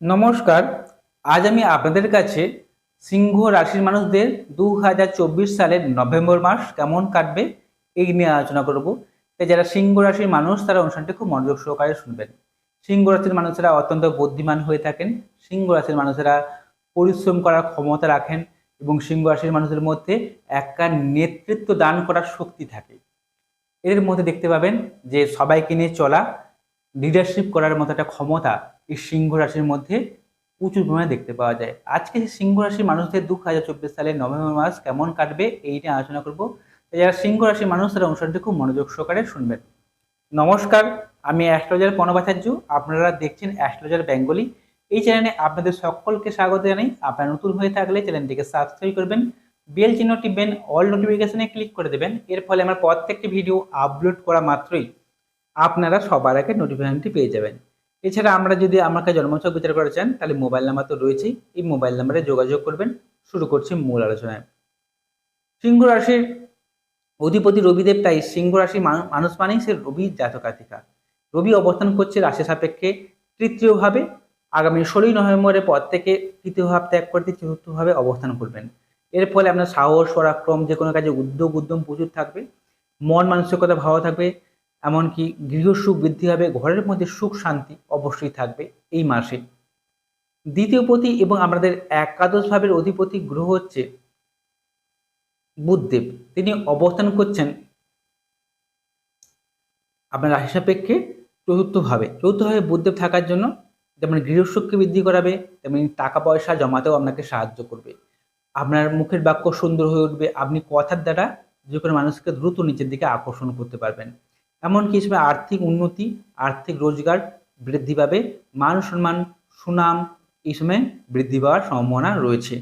নমস্কার, আজ আমি আপনাদের কাছে সিংহ রাশির মানুষদের দু হাজার চব্বিশ সালের নভেম্বর মাস কেমন কাটবে এই নিয়ে আলোচনা করব। তাই যারা সিংহ রাশির মানুষ, তারা অনুষ্ঠানটি খুব মনোযোগ সহকারে শুনবেন। সিংহ রাশির মানুষেরা অত্যন্ত বুদ্ধিমান হয়ে থাকেন। সিংহ রাশির মানুষেরা পরিশ্রম করার ক্ষমতা রাখেন এবং সিংহ রাশির মানুষের মধ্যে একটা নেতৃত্ব দান করার শক্তি থাকে। এর মধ্যে দেখতে পাবেন যে সবাইকে নিয়ে চলা লিডারশিপ করার মতো একটা ক্ষমতা এই সিংহ রাশির মধ্যে প্রচুর পরিমাণে দেখতে পাওয়া যায়। আজকে সিংহ রাশির মানুষদের দু হাজার চব্বিশ সালের নভেম্বর মাস কেমন কাটবে এই নিয়ে আলোচনা করব। যারা সিংহ রাশির মানুষ, তারা অনুষ্ঠানটি খুব মনোযোগ সহকারে শুনবেন। নমস্কার, আমি অ্যাস্ট্রোলজার প্রণবাচার্য আপনারা দেখছেন অ্যাস্ট্রোলজার বেঙ্গলি। এই চ্যানেলে আপনাদের সকলকে স্বাগত জানাই। আপনারা নতুন হয়ে থাকলে চ্যানেলটিকে সাবস্ক্রাইব করবেন, বেল চিহ্ন টিপবেন, অল নোটিফিকেশনে ক্লিক করে দেবেন। এর ফলে আমার প্রত্যেকটি ভিডিও আপলোড করা মাত্রই আপনারা সবার আগে নোটিফিকেশনটি পেয়ে যাবেন। এছাড়া আমরা যদি আমাকে জন্মছক বিচার করতে চান, তাহলে মোবাইল নাম্বার তো রয়েছেই। এই মোবাইল নাম্বারে যোগাযোগ করবেন। শুরু করছি মূল আলোচনায়। সিংহ রাশির অধিপতি রবিদেব, তাই সিংহ মানু- মানুষ মানেই সে রবি জাতকাতিকা। রবি অবস্থান করছে রাশি সাপেক্ষে তৃতীয়ভাবে। আগামী ষোলোই নভেম্বরের পর থেকে তৃতীয় ভাব ত্যাগ করতে চতুর্থভাবে অবস্থান করবেন। এর ফলে আপনার সাহস, পরাক্রম যে কোনো কাজে উদ্যোগ, উদ্যম প্রচুর থাকবে। মন মানসিকতা ভালো থাকবে। এমনকি গৃহসুখ বৃদ্ধি হবে, ঘরের মধ্যে সুখ শান্তি অবশ্যই থাকবে এই মাসে। দ্বিতীয় পতি এবং আমাদের একাদশ ভাবের অধিপতি গ্রহ হচ্ছে বুধদেব। তিনি অবস্থান করছেন আপনার রাশি সাপেক্ষে চতুর্থভাবে চতুর্থভাবে বুধদেব থাকার জন্য যেমন গৃহসুখকে বৃদ্ধি করাবে, তেমনি টাকা পয়সা জমাতেও আপনাকে সাহায্য করবে। আপনার মুখের বাক্য সুন্দর হয়ে উঠবে। আপনি কথার দ্বারা যে কোনো মানুষকে দ্রুত নিচের দিকে আকর্ষণ করতে পারবেন। এমনকি সময় আর্থিক উন্নতি, আর্থিক রোজগার বৃদ্ধি পাবে, মান সম্মান, সুনাম এই সময় বৃদ্ধি পাওয়ার সম্ভাবনা রয়েছে।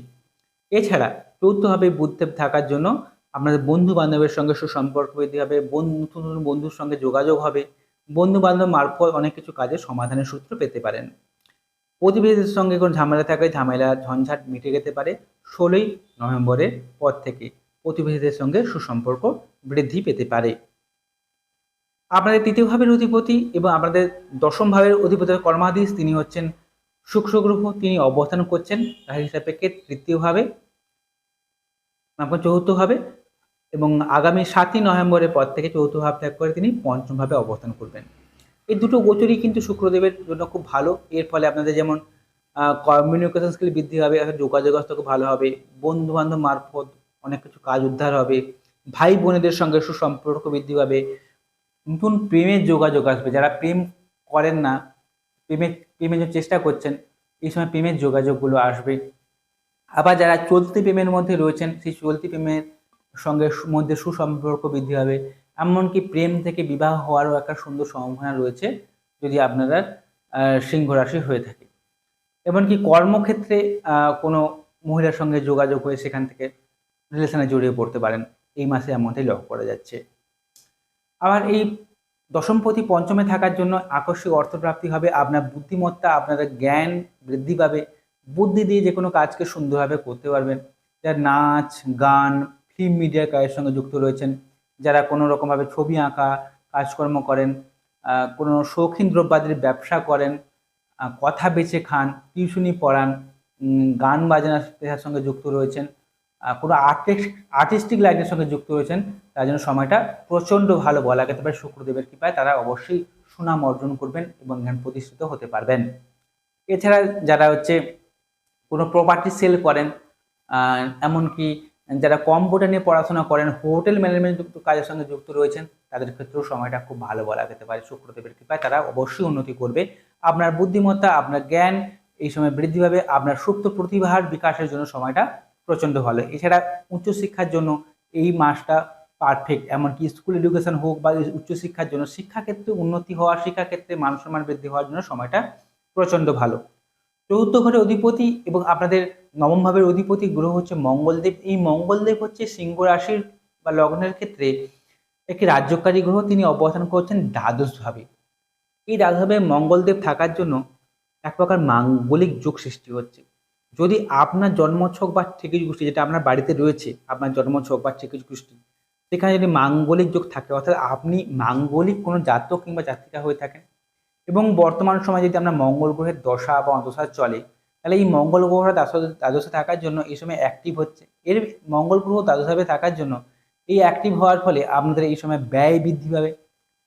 এছাড়া চৌথভাবে বুদ্ধদেব থাকার জন্য আপনাদের বন্ধু বান্ধবের সঙ্গে সুসম্পর্ক বৃদ্ধি হবে নতুন নতুন বন্ধুর সঙ্গে যোগাযোগ হবে বন্ধু বান্ধব মারফত অনেক কিছু কাজের সমাধানের সূত্র পেতে পারেন। প্রতিবেশীদের সঙ্গে কোনো ঝামেলা থাকলে ঝামেলা ঝঞ্ঝাট মিটে যেতে পারে ষোলোই নভেম্বরের পর থেকে প্রতিবেশীদের সঙ্গে সুসম্পর্ক বৃদ্ধি পেতে পারে। আপনাদের তৃতীয় ভাবের অধিপতি এবং আপনাদের দশম ভাবের অধিপতি কর্মাধীশ তিনি হচ্ছেন শুক্র গ্রহ তিনি অবস্থান করছেন রাশি সাপেক্ষে তৃতীয়ভাবে আপনার চতুর্থভাবে এবং আগামী সাতই নভেম্বরের পর থেকে চৌথ ভাব ত্যাগ করে তিনি পঞ্চমভাবে অবস্থান করবেন। এই দুটো গোচরই কিন্তু শুক্রদেবের জন্য খুব ভালো। এর ফলে আপনাদের যেমন কমিউনিকেশন স্কিল বৃদ্ধি হবে যোগাযোগ খুব ভালো হবে বন্ধু বান্ধব মারফত অনেক কিছু কাজ উদ্ধার হবে ভাই বোনেদের সঙ্গে সুসম্পর্ক বৃদ্ধি পাবে নতুন প্রেমের যোগাযোগ আসবে। যারা প্রেম করেন না প্রেমের প্রেমের জন্য চেষ্টা করছেন, এই সময় প্রেমের যোগাযোগগুলো আসবে। আবার যারা চলতি প্রেমের মধ্যে রয়েছেন, সেই চলতি প্রেমের সঙ্গে মধ্যে সুসম্পর্ক বৃদ্ধি হবে এমনকি প্রেম থেকে বিবাহ হওয়ারও একটা সুন্দর সম্ভাবনা রয়েছে, যদি আপনারা সিংহ রাশি হয়ে থাকে। এমনকি কর্মক্ষেত্রে কোনো মহিলার সঙ্গে যোগাযোগ হয়ে সেখান থেকে রিলেশনে জড়িয়ে পড়তে পারেন। এই মাসে এমনটাই লক্ষ্য করা যাচ্ছে। আবার এই দশমপতি পঞ্চমে থাকার জন্য আকস্মিক অর্থপ্রাপ্তি হবে। আপনার বুদ্ধিমত্তা আপনাদের জ্ঞান বৃদ্ধি পাবে। বুদ্ধি দিয়ে যে কোনো কাজকে সুন্দরভাবে করতে পারবেন। যারা নাচ, গান ফিল্ম মিডিয়ার কাজের সঙ্গে যুক্ত রয়েছেন। যারা কোনো রকমভাবে ছবি আঁকা, কাজকর্ম করেন কোনো শৌখিন দ্রব্যাদির ব্যবসা করেন কথা বেচে খান, টিউশনি পড়ান গান বাজনার পেশার সঙ্গে যুক্ত রয়েছেন। কোনো আর্টিস্ট আর্টিস্টিক লাইনের সঙ্গে যুক্ত রয়েছেন তার জন্য সময়টা প্রচণ্ড ভালো। বলা যেতে পারে শুক্রদেবের কৃপায় তারা অবশ্যই সুনাম অর্জন করবেন এবং জ্ঞান প্রতিষ্ঠিত হতে পারবেন। এছাড়া যারা হচ্ছে কোনো প্রপার্টি সেল করেন এমনকি যারা কম্পিউটার নিয়ে পড়াশোনা করেন হোটেল ম্যানেজমেন্ট কাজের সঙ্গে যুক্ত রয়েছেন, তাদের ক্ষেত্রেও সময়টা খুব ভালো বলা যেতে পারে। শুক্রদেবের কৃপায় তারা অবশ্যই উন্নতি করবে। আপনার বুদ্ধিমত্তা, আপনার জ্ঞান এই সময় বৃদ্ধি পাবে। আপনার সুপ্ত প্রতিভার বিকাশের জন্য সময়টা প্রচণ্ড ভালো। এছাড়া উচ্চশিক্ষার জন্য এই মাসটা পারফেক্ট এমনকি স্কুল এডুকেশন হোক বা উচ্চশিক্ষার জন্য শিক্ষাক্ষেত্রে উন্নতি হওয়া, শিক্ষাক্ষেত্রে মান সম্মান বৃদ্ধি হওয়ার জন্য সময়টা প্রচণ্ড ভালো। চতুর্থ ঘরের অধিপতি এবং আপনাদের নবম ভাবের অধিপতি গ্রহ হচ্ছে মঙ্গলদেব। এই মঙ্গলদেব হচ্ছে সিংহ রাশির বা লগ্নের ক্ষেত্রে একটি রাজ্যকারী গ্রহ। তিনি অবস্থান করছেন দ্বাদশভাবে এই দ্বাদশভাবে মঙ্গলদেব থাকার জন্য এক প্রকার মাঙ্গলিক যোগ সৃষ্টি হচ্ছে। যদি আপনার জন্মছক বা ঠিকিজ গোষ্ঠী যেটা আপনার বাড়িতে রয়েছে, আপনার জন্মছক বা ঠিকিজ গোষ্ঠী, সেখানে যদি মাঙ্গলিক যোগ থাকে, অর্থাৎ আপনি মাঙ্গলিক কোনো জাতক কিংবা জাতিকা হয়ে থাকেন এবং বর্তমান সময়ে যদি আমরা মঙ্গল গ্রহের দশা বা অন্তঃসা চলে, তাহলে এই মঙ্গল গ্রহটা দ্বাদশ- থাকার জন্য এই সময় অ্যাক্টিভ হচ্ছে। এর মঙ্গল গ্রহ দ্বাদশভাবে থাকার জন্য এই অ্যাক্টিভ হওয়ার ফলে আপনাদের এই সময় ব্যয় বৃদ্ধি পাবে।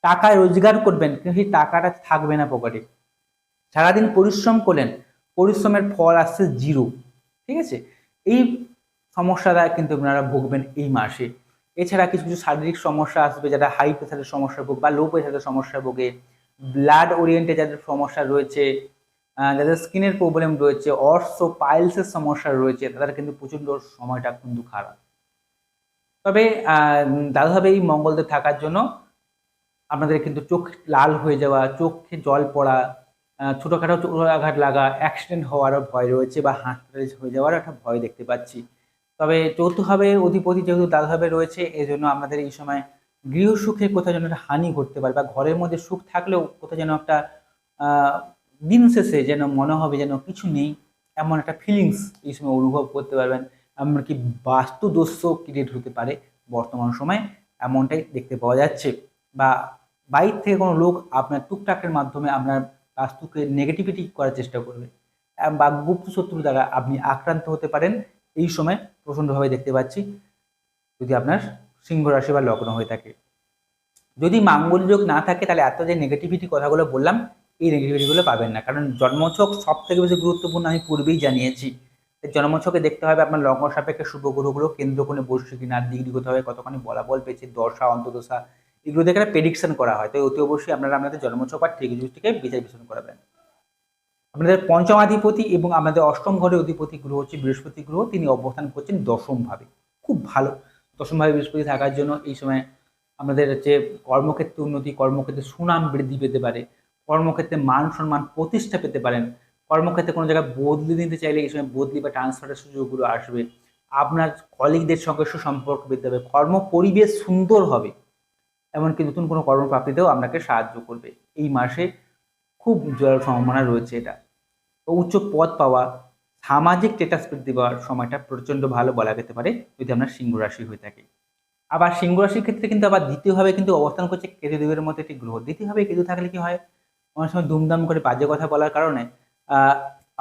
টাকা রোজগার করবেন, কিন্তু সেই টাকাটা থাকবে না পকেটে সারাদিন পরিশ্রম করলেন পরিশ্রমের ফল আসছে জিরো ঠিক আছে? এই সমস্যাটা কিন্তু আপনারা ভুগবেন এই মাসে। এছাড়া কিছু কিছু শারীরিক সমস্যা আসবে, যারা হাই প্রেশারের সমস্যা ভোগ বা লো প্রেশারের সমস্যা ভোগে। ব্লাড ওরিয়েন্টে যাদের সমস্যা রয়েছে যাদের স্কিনের প্রবলেম রয়েছে, অর্স পাইলসের সমস্যা রয়েছে, তাদের কিন্তু প্রচণ্ড সময়টা কিন্তু খারাপ। তবে দাদাভাবে এই মঙ্গলদের থাকার জন্য আপনাদের কিন্তু চোখ লাল হয়ে যাওয়া, চোখে জল পড়া ছোটোখাটো চোরাঘাট লাগা অ্যাক্সিডেন্ট হওয়ারও ভয় রয়েছে বা প্যারালাইজ হয়ে যাওয়ার একটা ভয় দেখতে পাচ্ছি। তবে চৌথভাবে অধিপতি যেহেতু দাদাভাবে রয়েছে এই জন্য আপনাদের এই সময় গৃহসুখে কোথাও যেন একটা হানি ঘটতে পারে বা ঘরের মধ্যে সুখ থাকলেও কোথাও যেন একটা দিন শেষে যেন মনে হবে যেন কিছু নেই, এমন একটা ফিলিংস এই সময় অনুভব করতে পারবেন। এমনকি বাস্তু দোষ ক্রিয়েট হতে পারে বর্তমান সময়, এমনটাই দেখতে পাওয়া যাচ্ছে। বা বাইর থেকে কোনো লোক আপনার টুকটাকের মাধ্যমে আপনার বাস্তুকে নেগেটিভিটি করার চেষ্টা করবে। বা গুপ্ত শত্রু দ্বারা আপনি আক্রান্ত হতে পারেন। এই সময় প্রচণ্ডভাবে দেখতে পাচ্ছি, যদি আপনার সিংহ রাশি বা লগ্ন হয়ে থাকে। যদি মাঙ্গল যোগ না থাকে, তাহলে এত যে নেগেটিভিটি কথাগুলো বললাম, এই নেগেটিভিটিগুলো পাবেন না। কারণ জন্মছক সব থেকে বেশি গুরুত্বপূর্ণ আমি পূর্বেই জানিয়েছি। জন্মছকে দেখতে হবে আপনার লগ্ন সাপেক্ষে শুভ গ্রহগুলো কেন্দ্র কোণে বসছে কিনা ডিগ্রি হবে কতখানি বলা বল পেয়েছে, দশা অন্তদশা এগুলো দেখে প্রেডিকশন করা হয়। তো অতি অবশ্যই আপনারা আপনাদের জন্মছক ঠিক জিনিসটিকে বিচার বিশ্লেষণ করাবেন। আপনাদের পঞ্চমাধিপতি এবং আমাদের অষ্টম ঘরের অধিপতি গ্রহ হচ্ছে বৃহস্পতি গ্রহ। তিনি অবস্থান করছেন দশম ভাবে। খুব ভালো। দশম ভাবে বৃহস্পতি থাকার জন্য এই সময় আমাদের হচ্ছে কর্মক্ষেত্রে উন্নতি, কর্মক্ষেত্রে সুনাম বৃদ্ধি পেতে পারে। কর্মক্ষেত্রে মান সম্মান প্রতিষ্ঠা পেতে পারেন। কর্মক্ষেত্রে কোনো জায়গায় বদলি নিতে চাইলে এই সময় বদলি বা ট্রান্সফারের সুযোগগুলো আসবে। আপনার কলিগদের সঙ্গে সুসম্পর্ক বৃদ্ধি হবে। কর্ম পরিবেশ সুন্দর হবে। এমনকি নতুন কোনো কর্মপ্রাপ্তিতেও আপনাকে সাহায্য করবে। এই মাসে খুব জয়ের সম্ভাবনা রয়েছে এটা। উচ্চ পদ পাওয়া, সামাজিক স্টেটাস বৃদ্ধি পাওয়ার সময়টা প্রচণ্ড ভালো বলা যেতে পারে যদি আপনার সিংহ রাশি হয়ে থাকে। আবার সিংহ রাশির ক্ষেত্রে কিন্তু আবার দ্বিতীয়ভাবে কিন্তু অবস্থান করছে কেতুদেবের মধ্যে একটি গ্রহ। দ্বিতীয়ভাবে কেতু থাকলে কি হয়? অনেক সময় দুমদাম করে বাজে কথা বলার কারণে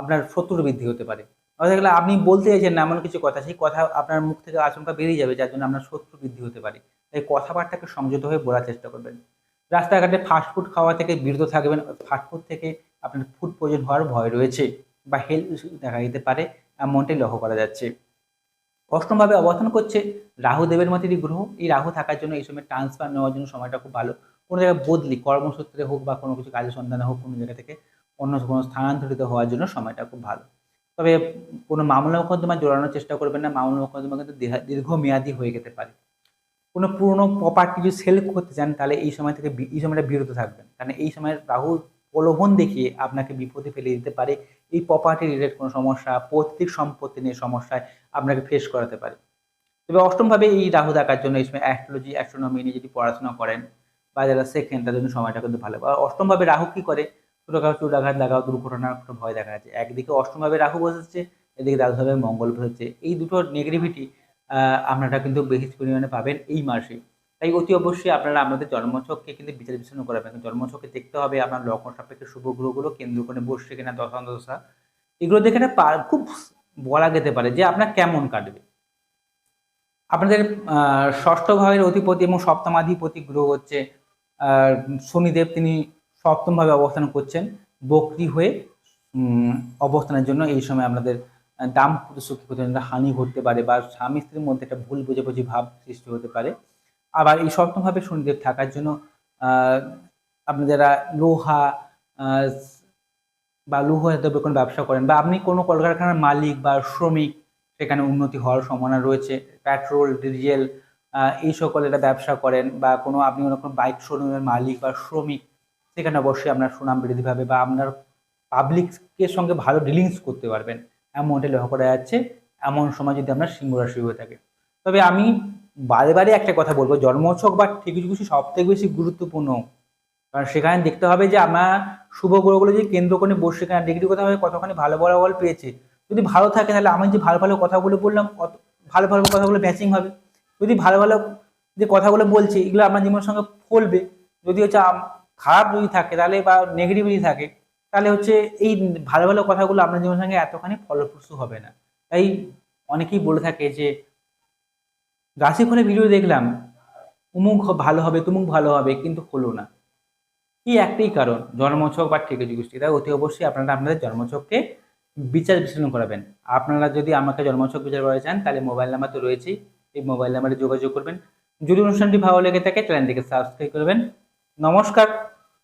আপনার শত্রু বৃদ্ধি হতে পারে। অর্থাৎ আপনি বলতে চাইছেন না, এমন কিছু কথা, সেই কথা আপনার মুখ থেকে আচমকা বেরিয়ে যাবে, যার জন্য আপনার শত্রু বৃদ্ধি হতে পারে। তাই কথাবার্তাকে সংযত হয়ে বলার চেষ্টা করবেন। রাস্তাঘাটে ফাস্টফুড খাওয়া থেকে বিরত থাকবেন ফাস্টফুড থেকে আপনার ফুড পয়জন হওয়ার ভয় রয়েছে বা হেলথ ইস্যু দেখা যেতে পারে, এমনটাই লক্ষ্য করা যাচ্ছে। অষ্টমভাবে অবস্থান করছে রাহু দেবের মধ্যে গ্রহ। এই রাহু থাকার জন্য এই সময় ট্রান্সফার নেওয়ার জন্য সময়টা খুব ভালো। কোনো জায়গায় বদলি, কর্মসূত্রে হোক বা কোনো কিছু কাজের সন্ধানে হোক, কোনো জায়গা থেকে অন্য কোনো স্থানান্তরিত হওয়ার জন্য সময়টা খুব ভালো। তবে কোনো মামলা মোকদ্দমা জোড়ানোর চেষ্টা করবেন না। মামলা মোকদ্দমা কিন্তু দীর্ঘমেয়াদী হয়ে যেতে পারে। কোনো পুরনো প্রপার্টি যদি সেল করতে চান, তাহলে এই সময় থেকে এই সময়টা বিরত থাকবেন। কারণ এই সময় রাহু প্রলোভন দেখিয়ে আপনাকে বিপদে ফেলে দিতে পারে। এই প্রপার্টি রিলেটেড কোনো সমস্যা, পৈতৃক সম্পত্তি নিয়ে সমস্যায় আপনাকে ফেস করাতে পারে। তবে অষ্টমভাবে এই রাহু দেখার জন্য এই সময় অ্যাস্ট্রোলজি অ্যাস্ট্রোনমি নিয়ে যদি পড়াশোনা করেন, বা যারা সেকেন্ড তাদের জন্য সময়টা কিন্তু ভালো। আর অষ্টমভাবে রাহু কী করে? ছোটোখাটো চুটাঘাত লাগাও, দুর্ঘটনার একটা ভয় দেখা যাচ্ছে। একদিকে অষ্টমভাবে রাহু বসেছে, এদিকে দ্বাদশভাবে মঙ্গল বসেছে এই দুটো নেগেটিভিটি আপনারা কিন্তু বেশি পরিমাণে পাবেন এই মাসে। তাই অতি অবশ্যই আপনারা আপনাদের জন্মছককে কিন্তু বিচার বিশ্লেষণ করাবেন। জন্মছকে দেখতে হবে আপনার লগ্ন সাপেক্ষে শুভ গ্রহগুলো কেন্দ্র করে বসছে কিনা দশান্ত দশা। এগুলো দেখে পা- খুব বলা যেতে পারে যে আপনার কেমন কাটবে। আপনাদের ষষ্ঠ ভাবের অধিপতি এবং সপ্তমাধিপতি গ্রহ হচ্ছে শনিদেব। তিনি সপ্তমভাবে অবস্থান করছেন বক্রি হয়ে অবস্থানের জন্য এই সময় আপনাদের দাম্পত্য সুখী প্রচণ্ড হানি ঘটতে পারে বা স্বামী স্ত্রীর মধ্যে একটা ভুল বোঝাবুঝি ভাব সৃষ্টি হতে পারে। আবার এই সপ্তমভাবে শনিদেব থাকার জন্য আহ, আপনি যারা লোহা বা লৌহ জাতীয় কোনো ব্যবসা করেন বা আপনি কোনো কলকারখানার মালিক বা শ্রমিক সেখানে উন্নতি হওয়ার সম্ভাবনা রয়েছে পেট্রোল ডিজেল এই সকল এটা ব্যবসা করেন বা কোনো আপনি কোনো বাইক শোরুমের মালিক বা শ্রমিক সেখানে অবশ্যই আপনার সুনাম বৃদ্ধি পাবে বা আপনার পাবলিকের সঙ্গে ভালো ডিলিংস করতে পারবেন। এমনটা লক্ষ্য করা যাচ্ছে, এমন সময় যদি আপনার সিংহ রাশি হয়ে থাকে। তবে আমি বারে বারে একটা কথা বলব জন্মোৎসব বা ঠিকুচি সব থেকে বেশি গুরুত্বপূর্ণ। কারণ সেখানে দেখতে হবে যে আমার শুভ গ্রহগুলো যে কেন্দ্র করে বসে কেনা ডিগ্রি কথা হবে, কতখানি ভালো ফলাফল পেয়েছে। যদি ভালো থাকে তাহলে আমি যে ভালো ভালো কথাগুলো বললাম, কত ভালো ভালো কথাগুলো ম্যাচিং হবে। যদি ভালো ভালো যে কথাগুলো বলছে, এগুলো আপনার জীবনের সঙ্গে ফলবে। যদি হচ্ছে খারাপ যদি থাকে, তাহলে বা নেগেটিভ যদি থাকে, তাহলে হচ্ছে এই ভালো ভালো কথাগুলো আপনার জীবনের সঙ্গে এতখানি ফলপ্রসূ হবে না। তাই অনেকেই বলে থাকে যে রাশিফলের ভিডিও দেখলাম, উমুক ভালো হবে, তুমুক ভালো হবে, কিন্তু হলো না। এই একটাই কারণ জন্মছক বা ঠিক গোষ্ঠী তাই অতি অবশ্যই আপনারা আপনাদের জন্মছককে বিচার বিশ্লেষণ করাবেন। আপনারা যদি আমাকে জন্মছক বিচার করাতে চান, তাহলে মোবাইল নাম্বার তো রয়েছেই, এই মোবাইল নাম্বারে যোগাযোগ করবেন। যদি অনুষ্ঠানটি ভালো লেগে থাকে, চ্যানেলটিকে সাবস্ক্রাইব করবেন। নমস্কার।